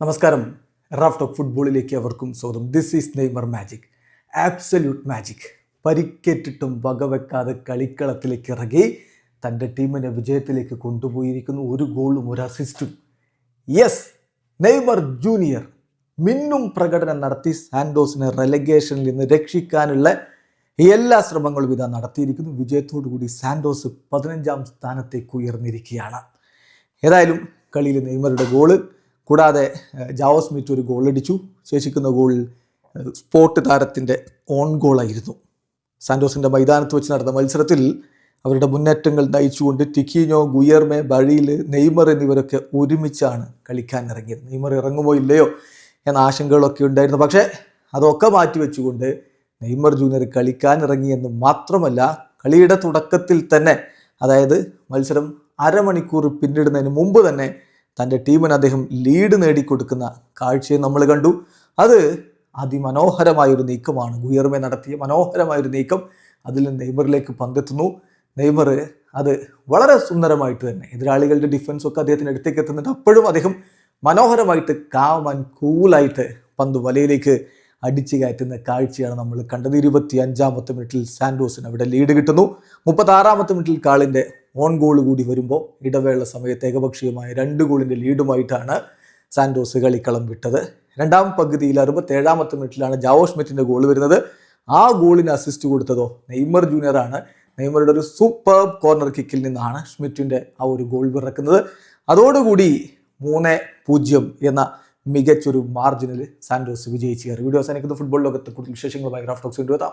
നമസ്കാരം. Raf talk ഫുട്ബോളിലേക്ക് അവർക്കും സ്വാഗതം. This is Neymar magic absolute magic പരിക്കേറ്റിട്ടും വകവെക്കാതെ കളിക്കളത്തിലേക്ക് ഇറങ്ങി തന്റെ ടീമിനെ വിജയത്തിലേക്ക് കൊണ്ടുപോയിരിക്കുന്നു. ഒരു ഗോളും ഒരു അസിസ്റ്റും യെസ് നെയ്മർ ജൂനിയർ മിന്നും പ്രകടനം നടത്തി സാൻഡോസിനെ റെലഗേഷനിൽ നിന്ന് രക്ഷിക്കാനുള്ള എല്ലാ ശ്രമങ്ങളും ഇതാ നടത്തിയിരിക്കുന്നു. വിജയത്തോടു കൂടി സാൻഡോസ് പതിനഞ്ചാം സ്ഥാനത്തേക്ക് ഉയർന്നിരിക്കുകയാണ്. ഏതായാലും കളിയിൽ നെയ്മറുടെ ഗോൾ കൂടാതെ ജാവോസ് ജാവോ സ്മിത്ത് ഒരു ഗോളടിച്ചു ശേഷിക്കുന്ന ഏഹ്, സ്പോർട്ട് താരത്തിന്റെ ഓൺ ഗോളായിരുന്നു സാന്റോസിന്റെ മൈതാനത്ത് വെച്ച് നടന്ന മത്സരത്തിൽ അവരുടെ മുന്നേറ്റങ്ങൾ നയിച്ചുകൊണ്ട് ടിക്കിനോ ഗുയർമെ ബഴിയിൽ നെയ്മർ എന്നിവരൊക്കെ ഒരുമിച്ചാണ് കളിക്കാൻ ഇറങ്ങിയത്. നെയ്മർ ഇറങ്ങുമോ ഇല്ലയോ എന്ന ആശങ്കകളൊക്കെ ഉണ്ടായിരുന്നു. പക്ഷേ അതൊക്കെ മാറ്റി വെച്ചുകൊണ്ട് നെയ്മർ ജൂനിയർ കളിക്കാൻ ഇറങ്ങിയെന്ന് മാത്രമല്ല കളിയുടെ തുടക്കത്തിൽ തന്നെ അതായത് മത്സരം അരമണിക്കൂർ പിന്നിടുന്നതിന് മുമ്പ് തന്നെ തന്റെ ടീമിന് അദ്ദേഹം ലീഡ് നേടിക്കൊടുക്കുന്ന കാഴ്ചയെ നമ്മൾ കണ്ടു. അത് അതിമനോഹരമായൊരു നീക്കമാണ്. ഗുയർമെ നടത്തിയ മനോഹരമായൊരു നീക്കം അതിൽ നെയ്മറിലേക്ക് പങ്കെത്തുന്നു നെയ്മർ അത് വളരെ സുന്ദരമായിട്ട് തന്നെ എതിരാളികളുടെ ഡിഫൻസ് ഒക്കെ അദ്ദേഹത്തിന് അടുത്തേക്ക് എത്തുന്നുണ്ട്. അപ്പോഴും അദ്ദേഹം മനോഹരമായിട്ട് കാം ആൻഡ് കൂളായിട്ട് പന്ത് വലയിലേക്ക് അടിച്ചു കയറ്റുന്ന കാഴ്ചയാണ് നമ്മൾ കണ്ടത്. ഇരുപത്തി അഞ്ചാമത്തെ മിനിറ്റിൽ സാൻഡോസിന് അവിടെ ലീഡ് കിട്ടുന്നു. മുപ്പത്തി ആറാമത്തെ മിനിറ്റിൽ കാളിന്റെ ഓൺ ഗോൾ കൂടി വരുമ്പോൾ ഇടവേള സമയത്ത് ഏകപക്ഷീയമായ രണ്ട് ഗോളിന്റെ ലീഡുമായിട്ടാണ് സാൻഡോസ് കളിക്കളം വിട്ടത്. രണ്ടാം പകുതിയിൽ അറുപത്തേഴാമത്തെ മിനിറ്റിലാണ് ജാവോ സ്മിറ്റിന്റെ ഗോൾ വരുന്നത്. ആ ഗോളിന് അസിസ്റ്റ് കൊടുത്തതോ നെയ്മർ ജൂനിയറാണ് നെയ്മറുടെ ഒരു സൂപ്പർ കോർണർ കിക്കിൽ നിന്നാണ് സ്മിറ്റിന്റെ ആ ഒരു ഗോൾ പിറക്കുന്നത് അതോടുകൂടി മൂന്ന് പൂജ്യം എന്ന മികച്ചൊരു മാർജിനിൽ സാൻഡോസ് വിജയിച്ചു കയറി. വീഡിയോ അവസാനിക്കുന്ന. ഫുട്ബോൾ ലോകത്തെ കൂടുതൽ വിശേഷങ്ങളുമായി ക്രാഫ്റ്റോക്സ് കൊണ്ടുവരാം